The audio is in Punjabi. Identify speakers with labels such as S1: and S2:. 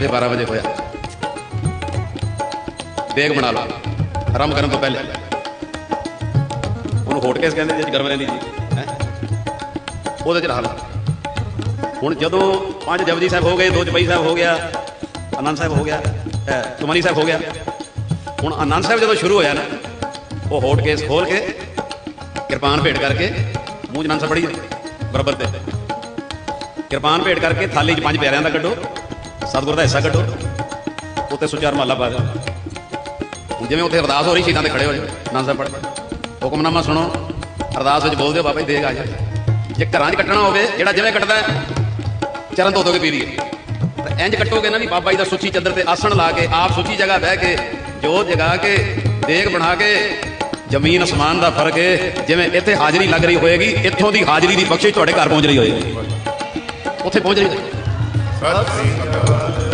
S1: ਤੇ 12 ਵਜੇ ਹੋਇਆ। ਦੇਗ ਬਣਾ ਲਓ। ਆਰੰਭ ਕਰਨ ਤੋਂ ਪਹਿਲੇ। ਉਹਨੂੰ ਹੋਟ ਕੇਸ ਕਹਿੰਦੇ ਜੇ ਗਰਮ ਰਹਿੰਦੀ ਜੀ। ਹੈ? ਉਹਦੇ ਚ ਰਹਾ ਲਓ ਹੁਣ ਜਦੋਂ ਪੰਜ ਜਪਜੀ ਸਾਹਿਬ ਹੋ ਗਏ, ਦੋ ਜਪਈ ਸਾਹਿਬ ਹੋ ਗਿਆ, ਆਨੰਦ ਸਾਹਿਬ ਹੋ ਗਿਆ ਅਹ ਸੁਮਨੀ ਸਾਹਿਬ ਹੋ ਗਿਆ। ਹੁਣ ਆਨੰਦ ਸਾਹਿਬ ਜਦੋਂ ਸ਼ੁਰੂ ਹੋਇਆ ਨਾ, ਉਹ ਹੋਟ ਕੇਸ ਖੋਲ ਕੇ ਕਿਰਪਾਨ ਭੇਟ ਕਰਕੇ ਮੂੰਹ 'ਚ ਆਨੰਦ ਸਾਹਿਬ ਬਰਾਬਰ ਤੇ। ਕਿਰਪਾਨ ਭੇਟ ਕਰਕੇ ਥਾਲੀ 'ਚ ਪੰਜ ਪਿਆਰਿਆਂ ਦਾ ਕੱਢੋ। ਸਤਿਗੁਰ ਦਾ ਹਿੱਸਾ ਕੱਢੋ। ਉੱਤੇ ਸੁਚਾਰ ਮਹੱਲਾ ਪਾ ਦਿਓ। ਜਿਵੇਂ ਉੱਥੇ ਅਰਦਾਸ ਹੋ ਰਹੀ, ਸ਼ਹੀਦਾਂ ਦੇ ਖੜੇ ਹੋ ਜਾਓ। ਸਾਹਿਬ ਪੜ੍ਹ। ਹੁਕਮਨਾਮਾ ਸੁਣੋ। ਅਰਦਾਸ ਵਿੱਚ ਬੋਲ ਦਿਓ ਬਾਬਾ ਜੀ, ਦੇਗ ਆ ਜਾ। ਜੇ ਘਰਾਂ 'ਚ ਕੱਟਣਾ ਹੋਵੇ, ਜਿਹੜਾ ਜਿਵੇਂ ਕੱਟਦਾ ਚਰਨ ਧੋ ਧੋ ਕੇ ਪੀ ਤਾਂ ਇੰਜ ਕੱਟੋਗੇ ਨਾ ਵੀ ਬਾਬਾ ਜੀ ਦਾ ਸੁੱਚੀ ਚੱਦਰ ਤੇ ਆਸਣ ਲਾ ਕੇ, ਆਪ ਸੁੱਚੀ ਜਗ੍ਹਾ ਬਹਿ ਕੇ, ਜੋਤ ਜਗਾ ਕੇ, ਦੇਗ ਬਣਾ ਕੇ, ਜ਼ਮੀਨ ਅਸਮਾਨ ਦਾ ਫ਼ਰਕ ਹੈ ਜਿਵੇਂ ਇੱਥੇ ਹਾਜ਼ਰੀ ਲੱਗ ਰਹੀ ਹੋਏਗੀ, ਇੱਥੋਂ ਦੀ ਹਾਜ਼ਰੀ ਦੀ ਬਖਸ਼ਿਸ਼ ਤੁਹਾਡੇ ਘਰ ਪਹੁੰਚ ਰਹੀ ਹੋਏਗੀ। ਉੱਥੇ ਪਹੁੰਚ ਰਹੀ ਹੋਏਗੀ।
S2: Santo Cristo,